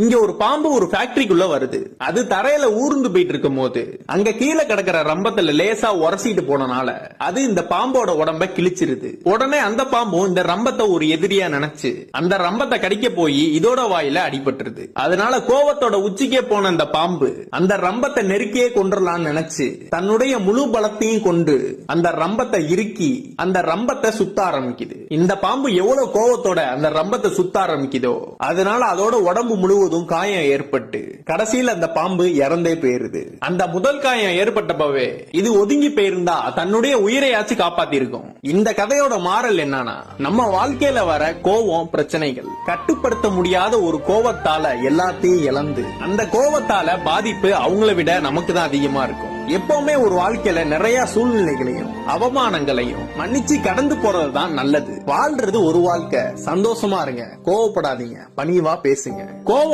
இங்க ஒரு பாம்பு ஒரு ஃபேக்டரிக்குள்ள வருது. அது தரையில ஊர்ந்து போயிட்டு இருக்கும் போது அங்க கீழே கிடக்கிற ரம்பத்துல லேசா உரசிட்டு போனனால அது இந்த பாம்போட உடம்ப கிழிச்சிருது. உடனே அந்த பாம்பும் இந்த ரம்பத்தை ஒரு எதிரியா நினைச்சு அந்த ரம்பத்தை கடிக்க போய் இதோட வாயில அடிபட்டுருது. அதனால கோவத்தோட உச்சிக்கே போன அந்த பாம்பு அந்த ரம்பத்தை நெருக்கியே கொண்டுடலாம்னு நினைச்சு தன்னுடைய முழு பலத்தையும் கொண்டு அந்த ரம்பத்தை இறுக்கி அந்த ரம்பத்தை சுத்த ஆரம்பிக்குது. இந்த பாம்பு எவ்வளவு கோவத்தோட அந்த ரம்பத்தை சுத்த ஆரம்பிக்குதோ அதனால அதோட உடம்பு முழு முழுவதும் காயம் ஏற்பட்டு கடைசியில் அந்த பாம்பு இறந்தே போயிருது. அந்த முதல் காயம் ஏற்பட்டப்பவே இது ஒதுங்கி போயிருந்தா தன்னுடைய உயிரையாச்சு காப்பாத்தி இருக்கும் இந்த கதையோட மாறல் என்னன்னா நம்ம வாழ்க்கையில வர கோவம் பிரச்சனைகள் கட்டுப்படுத்த முடியாத ஒரு கோவத்தால எல்லாத்தையும் இழந்து அந்த கோவத்தால பாதிப்பு அவங்கள விட நமக்கு தான் அதிகமா இருக்கும். எப்பவுமே ஒரு வாழ்க்கையில நிறைய சூழ்நிலைகளையும் அவமானங்களையும் மன்னிச்சு கடந்து போறதுதான் நல்லது. வாழ்றது ஒரு வாழ்க்கை. சந்தோஷமா இருங்க. கோவப்படாதீங்க. பணிவா பேசுங்க. கோவம்